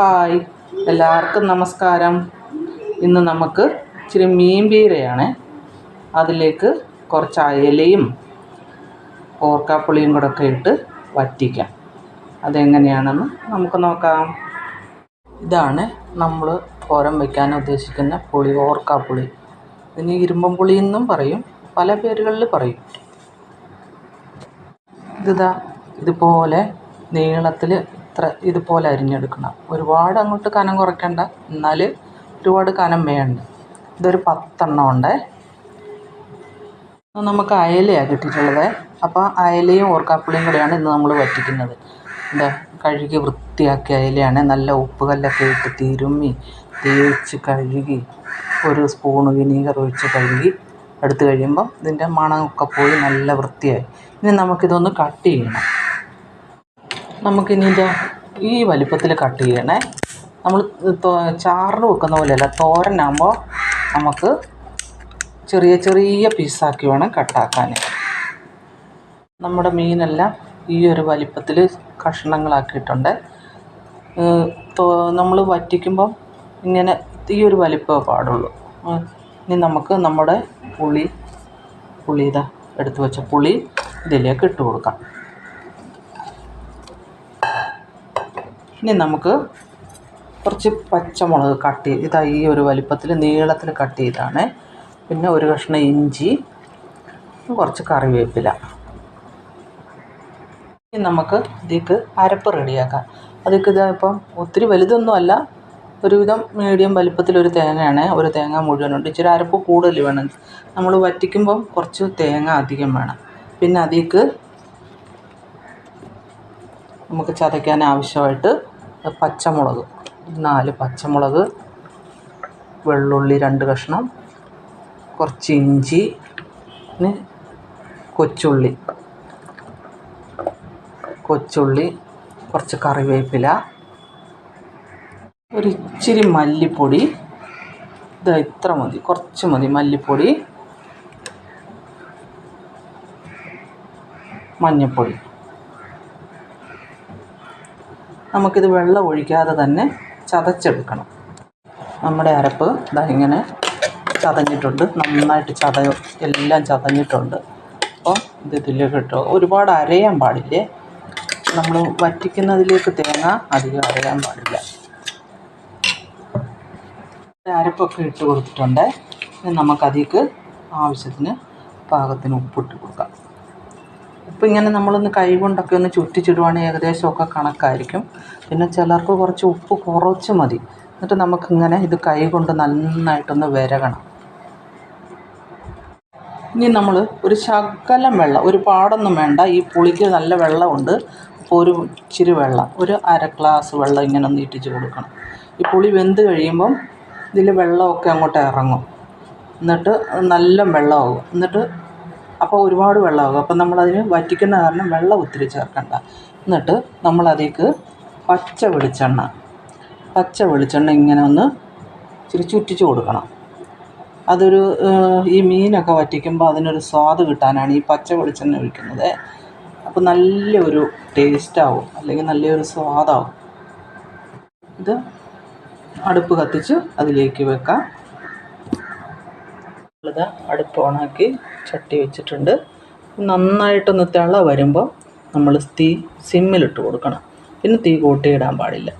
Hi. എല്ലാവർക്കും നമസ്കാരം. ഇന്ന് നമുക്ക് ഇച്ചിരി മീൻ പീരയാണ് അതിലേക്ക് കുറച്ച് അയലയും ഓർക്കാപ്പുളിയും കൂടെ ഒക്കെ ഇട്ട് വറ്റിക്കാം. അതെങ്ങനെയാണെന്ന് നമുക്ക് നോക്കാം. ഇതാണ് നമ്മൾ തോരൻ വയ്ക്കാൻ ഉദ്ദേശിക്കുന്ന പുളി ഓർക്കാപ്പുളി. ഇതിന് ഇരുമ്പം പുളി എന്നും പറയും. പല പേരുകളിൽ പറയും. ഇതാ ഇതുപോലെ നീളത്തിൽ ഇത്ര ഇതുപോലെ അരിഞ്ഞെടുക്കണം. ഒരുപാട് അങ്ങോട്ട് കനം കുറയ്ക്കണ്ട. എന്നാൽ ഒരുപാട് കനം വേണ്ട. ഇതൊരു പത്തെണ്ണം ഉണ്ട്. നമുക്ക് അയലയാണ് കിട്ടിയിട്ടുള്ളത്. അപ്പോൾ അയലയും ഓർക്കാപ്പുളിയും കൂടെയാണ് ഇന്ന് നമ്മൾ വറ്റിക്കുന്നത്. എന്താ കഴുകി വൃത്തിയാക്കിയ അയലയാണ്. നല്ല ഉപ്പ് കല്ലൊക്കെ ഇട്ട് തിരുമ്മി തേച്ച് കഴുകി ഒരു സ്പൂണ് വിനീഗർ ഒഴിച്ച് കഴുകി എടുത്തു കഴിയുമ്പം ഇതിന്റെ മണമൊക്കെ പോയി നല്ല വൃത്തിയായി. ഇനി നമുക്കിതൊന്ന് കട്ട് ചെയ്യണം. നമുക്കിനി ഇത് ഈ വലിപ്പത്തിൽ കട്ട് ചെയ്യണേ. നമ്മൾ ചാറിന് വെക്കുന്ന പോലെയല്ല തോരനാകുമ്പോൾ നമുക്ക് ചെറിയ ചെറിയ പീസാക്കി വേണം കട്ടാക്കാൻ നമ്മുടെ മീനെല്ലാം ഈ ഒരു വലിപ്പത്തിൽ കഷ്ണങ്ങളാക്കിയിട്ടുണ്ട്. നമ്മൾ വറ്റിക്കുമ്പം ഇങ്ങനെ ഈ ഒരു വലിപ്പമേ പാടുള്ളൂ. ഇനി നമുക്ക് നമ്മുടെ പുളി പുളി എടുത്തു വെച്ച പുളി ഇതിലേക്ക് ഇട്ട് കൊടുക്കാം. ഇനി നമുക്ക് കുറച്ച് പച്ചമുളക് കട്ട് ചെയ്ത് ഇതാ ഈ ഒരു വലിപ്പത്തിൽ നീളത്തിൽ കട്ട് ചെയ്താണ്. പിന്നെ ഒരു കഷ്ണം ഇഞ്ചി കുറച്ച് കറിവേപ്പില. ഇനി നമുക്ക് ഇതിലേക്ക് അരപ്പ് റെഡിയാക്കാം. അതിക്ക് ഇതാ ഇപ്പം ഒത്തിരി വലുതൊന്നും അല്ല ഒരുവിധം മീഡിയം വലിപ്പത്തിലൊരു തേങ്ങയാണ്. ഒരു തേങ്ങ മുഴുവനുണ്ട് ഇച്ചിരി അരപ്പ് കൂടുതൽ വേണം. നമ്മൾ വറ്റിക്കുമ്പം കുറച്ച് തേങ്ങ അധികം വേണം. പിന്നെ അതിലേക്ക് നമുക്ക് ചതയ്ക്കാൻ ആവശ്യമായിട്ട് പച്ചമുളക്. നാല് പച്ചമുളക് വെള്ളുള്ളി രണ്ട് കഷ്ണം കുറച്ച് ഇഞ്ചി പിന്നെ കൊച്ചുള്ളി കൊച്ചുള്ളി കുറച്ച് കറിവേപ്പില ഒരിച്ചിരി മല്ലിപ്പൊടി. ഇത് ഇത്ര മതി കുറച്ച് മതി മല്ലിപ്പൊടി മഞ്ഞൾപ്പൊടി നമുക്കിത് വെള്ളം ഒഴിക്കാതെ തന്നെ ചതച്ചെടുക്കണം. നമ്മുടെ അരപ്പ് ഇങ്ങനെ ചതഞ്ഞിട്ടുണ്ട്. നന്നായിട്ട് ചത എല്ലാം ചതഞ്ഞിട്ടുണ്ട്. അപ്പോൾ ഇത് ഇതിലേക്ക് ഒരുപാട് അരയാൻ പാടില്ലേ? നമ്മൾ വറ്റിക്കുന്നതിലേക്ക് തേങ്ങ അധികം അരയാൻ പാടില്ല. അരപ്പൊക്കെ ഇട്ട് കൊടുത്തിട്ടുണ്ട്. നമുക്കതിലേക്ക് ആവശ്യത്തിന് പാകത്തിന് ഉപ്പിട്ട് കൊടുക്കാം. ഉപ്പ് ഇങ്ങനെ നമ്മളൊന്ന് കൈ കൊണ്ടൊക്കെ ഒന്ന് ചുറ്റിച്ചിടുവാണെങ്കിൽ ഏകദേശമൊക്കെ കണക്കായിരിക്കും. പിന്നെ ചിലർക്ക് കുറച്ച് ഉപ്പ് കുറച്ച് മതി. എന്നിട്ട് നമുക്കിങ്ങനെ ഇത് കൈ കൊണ്ട് നന്നായിട്ടൊന്ന് വിരകണം. ഇനി നമ്മൾ ഒരു ശകലം വെള്ളം ഒരു പാടൊന്നും വേണ്ട. ഈ പുളിക്ക് നല്ല വെള്ളമുണ്ട്. അപ്പോൾ ഒരു ഇച്ചിരി വെള്ളം ഒരു അര ഗ്ലാസ് വെള്ളം ഇങ്ങനെ ഒന്ന് ഇട്ടിച്ച് കൊടുക്കണം. ഈ പുളി വെന്ത് കഴിയുമ്പം ഇതിൽ വെള്ളമൊക്കെ അങ്ങോട്ട് ഇറങ്ങും. എന്നിട്ട് നല്ല വെള്ളമാകും. എന്നിട്ട് അപ്പോൾ ഒരുപാട് വെള്ളമാകും. അപ്പം നമ്മളതിന് വറ്റിക്കുന്ന കാരണം വെള്ളം ഒത്തിരി ചേർക്കണ്ട. എന്നിട്ട് നമ്മളതിലേക്ക് പച്ച വെളിച്ചെണ്ണ പച്ച വെളിച്ചെണ്ണ ഇങ്ങനെ ഒന്ന് ഇച്ചിരി ചുറ്റിച്ച് കൊടുക്കണം. അതൊരു ഈ മീനൊക്കെ വറ്റിക്കുമ്പോൾ അതിനൊരു സ്വാദ് കിട്ടാനാണ് ഈ പച്ച വെളിച്ചെണ്ണ ഒഴിക്കുന്നത്. അപ്പോൾ നല്ലൊരു ടേസ്റ്റാവും അല്ലെങ്കിൽ നല്ലൊരു സ്വാദാവും. ഇത് അടുപ്പ് കത്തിച്ച് അതിലേക്ക് വെക്കാം. നമ്മളിത് അടുപ്പ് ഓണാക്കി ചട്ടി വെച്ചിട്ടുണ്ട്. നന്നായിട്ടൊന്ന് തിള വരുമ്പോൾ നമ്മൾ തീ സിമ്മിലിട്ട് കൊടുക്കണം. പിന്നെ തീ കൂട്ടിയിടാൻ പാടില്ല.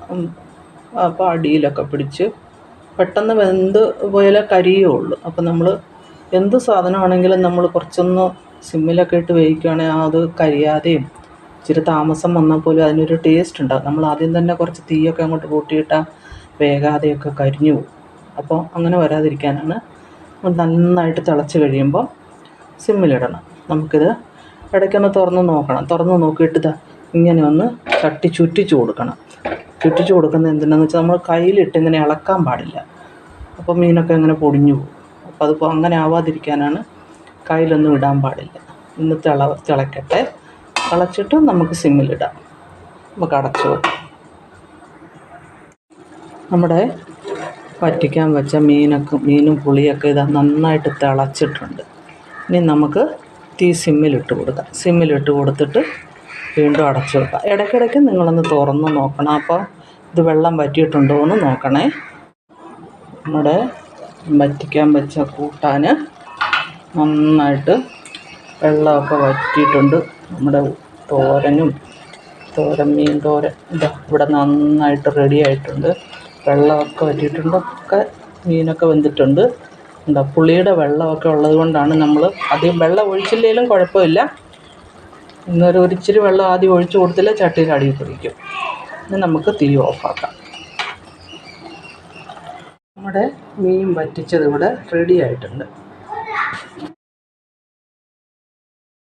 അപ്പോൾ അടിയിലൊക്കെ പിടിച്ച് പെട്ടെന്ന് വെന്ത് പോയാലേ കരിയുള്ളൂ അപ്പോൾ നമ്മൾ എന്ത് സാധനമാണെങ്കിലും നമ്മൾ കുറച്ചൊന്ന് സിമ്മിലൊക്കെ ഇട്ട് വേവിക്കുകയാണെങ്കിൽ അത് കരിയാതെയും ഇച്ചിരി താമസം വന്നാൽ പോലും അതിനൊരു ടേസ്റ്റ് ഉണ്ടാകും നമ്മൾ ആദ്യം തന്നെ കുറച്ച് തീയൊക്കെ അങ്ങോട്ട് കൂട്ടിയിട്ടാൽ വേകാതെയൊക്കെ കരിഞ്ഞു പോകും. അപ്പോൾ അങ്ങനെ വരാതിരിക്കാനാണ് നന്നായിട്ട് തിളച്ച് കഴിയുമ്പോൾ സിമ്മിലിടണം. നമുക്കിത് ഇടയ്ക്കൊന്ന് തുറന്ന് നോക്കണം. തുറന്ന് നോക്കിയിട്ട് ഇങ്ങനെ ഒന്ന് തട്ടി ചുറ്റിച്ചു കൊടുക്കണം. ചുറ്റിച്ചു കൊടുക്കുന്നത് എന്തിനാന്ന് വെച്ചാൽ നമ്മൾ കയ്യിലിട്ട് ഇങ്ങനെ ഇളക്കാൻ പാടില്ല. അപ്പോൾ മീനൊക്കെ ഇങ്ങനെ പൊടിഞ്ഞു പോകും. അപ്പോൾ അതിപ്പോൾ അങ്ങനെ ആവാതിരിക്കാനാണ് കയ്യിലൊന്നും ഇടാൻ പാടില്ല. ഇന്ന് തിള തിളക്കട്ടെ. തിളച്ചിട്ട് നമുക്ക് സിമ്മിലിടാം. നമുക്ക് അടച്ചു നമ്മുടെ വറ്റിക്കാൻ വെച്ച മീനൊക്കെ മീനും പുളിയൊക്കെ ഇതാ നന്നായിട്ട് തിളച്ചിട്ടുണ്ട്. ഇനി നമുക്ക് തീ സിമ്മിലിട്ട് കൊടുക്കാം. സിമ്മിലിട്ട് കൊടുത്തിട്ട് വീണ്ടും അടച്ചു വെക്കാം. ഇടയ്ക്കിടയ്ക്ക് നിങ്ങളൊന്ന് തുറന്ന് നോക്കണം. അപ്പോൾ ഇത് വെള്ളം വറ്റിയിട്ടുണ്ടോ എന്ന് നോക്കണേ. നമ്മുടെ വറ്റിക്കാൻ വെച്ച കൂട്ടാൻ നന്നായിട്ട് വെള്ളമൊക്കെ വറ്റിയിട്ടുണ്ട്. നമ്മുടെ തോരനും തോരൻ മീൻ തോരൻ ഇതാ ഇവിടെ നന്നായിട്ട് റെഡി ആയിട്ടുണ്ട്. വെള്ളമൊക്കെ വറ്റിയിട്ടുണ്ട് ഒക്കെ മീനൊക്കെ വെന്തിട്ടുണ്ട്. എന്താ പുളിയുടെ വെള്ളമൊക്കെ ഉള്ളത് കൊണ്ടാണ് നമ്മൾ അധികം വെള്ളം ഒഴിച്ചില്ലെങ്കിലും കുഴപ്പമില്ല. ഇന്നൊരു ഒരിച്ചിരി വെള്ളം ആദ്യം ഒഴിച്ചു കൊടുത്തില്ല ചട്ടിയിൽ അടിയിൽ പിടിക്കും ഇനി നമുക്ക് തീ ഓഫാക്കാം. നമ്മുടെ മീൻ വറ്റിച്ചത് ഇവിടെ റെഡി ആയിട്ടുണ്ട്.